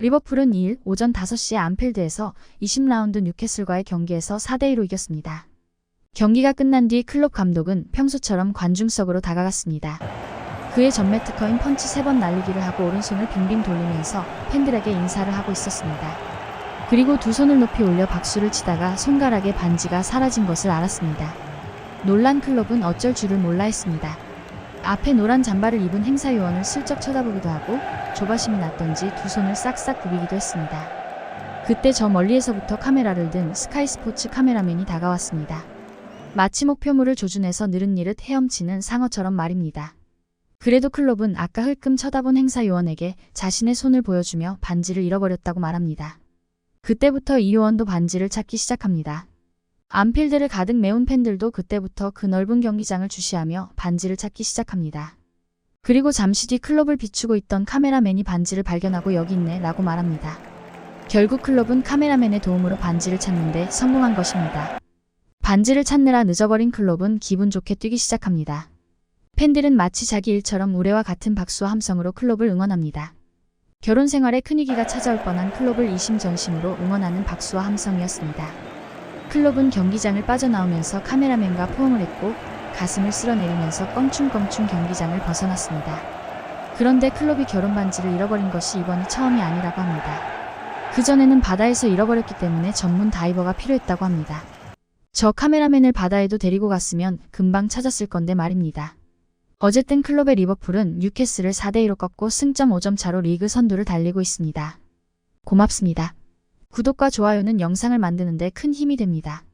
리버풀은 2일 오전 5시에 안필드에서 20라운드 뉴캐슬과의 경기에서 4대2로 이겼습니다. 경기가 끝난 뒤 클롭 감독은 평소처럼 관중석으로 다가갔습니다. 그의 전매 특허인 펀치 3번 날리기를 하고 오른손을 빙빙 돌리면서 팬들에게 인사를 하고 있었습니다. 그리고 두 손을 높이 올려 박수를 치다가 손가락에 반지가 사라진 것을 알았습니다. 놀란 클럽은 어쩔 줄을 몰라 했습니다. 앞에 노란 잠바를 입은 행사 요원을 슬쩍 쳐다보기도 하고 조바심이 났던지 두 손을 싹싹 부비기도 했습니다. 그때 저 멀리에서부터 카메라를 든 스카이 스포츠 카메라맨이 다가왔습니다. 마치 목표물을 조준해서 느릿느릿 헤엄치는 상어처럼 말입니다. 그래도 클럽은 아까 흘끔 쳐다본 행사 요원에게 자신의 손을 보여주며 반지를 잃어버렸다고 말합니다. 그때부터 이 요원도 반지를 찾기 시작합니다. 안필드를 가득 메운 팬들도 그때부터 그 넓은 경기장을 주시하며 반지를 찾기 시작합니다. 그리고 잠시 뒤 클럽을 비추고 있던 카메라맨이 반지를 발견하고 여기 있네 라고 말합니다. 결국 클럽은 카메라맨의 도움으로 반지를 찾는데 성공한 것입니다. 반지를 찾느라 늦어버린 클럽은 기분 좋게 뛰기 시작합니다. 팬들은 마치 자기 일처럼 우레와 같은 박수와 함성으로 클럽을 응원합니다. 결혼 생활에 큰 위기가 찾아올 뻔한 클럽을 이심전심으로 응원하는 박수와 함성이었습니다. 클럽은 경기장을 빠져나오면서 카메라맨과 포옹을 했고 가슴을 쓸어내리면서 껑충껑충 경기장을 벗어났습니다. 그런데 클럽이 결혼 반지를 잃어버린 것이 이번이 처음이 아니라고 합니다. 그전에는 바다에서 잃어버렸기 때문에 전문 다이버가 필요했다고 합니다. 저 카메라맨을 바다에도 데리고 갔으면 금방 찾았을 건데 말입니다. 어쨌든 클럽의 리버풀은 뉴캐슬을 4대2로 꺾고 승점 5점 차로 리그 선두를 달리고 있습니다. 고맙습니다. 구독과 좋아요는 영상을 만드는데 큰 힘이 됩니다.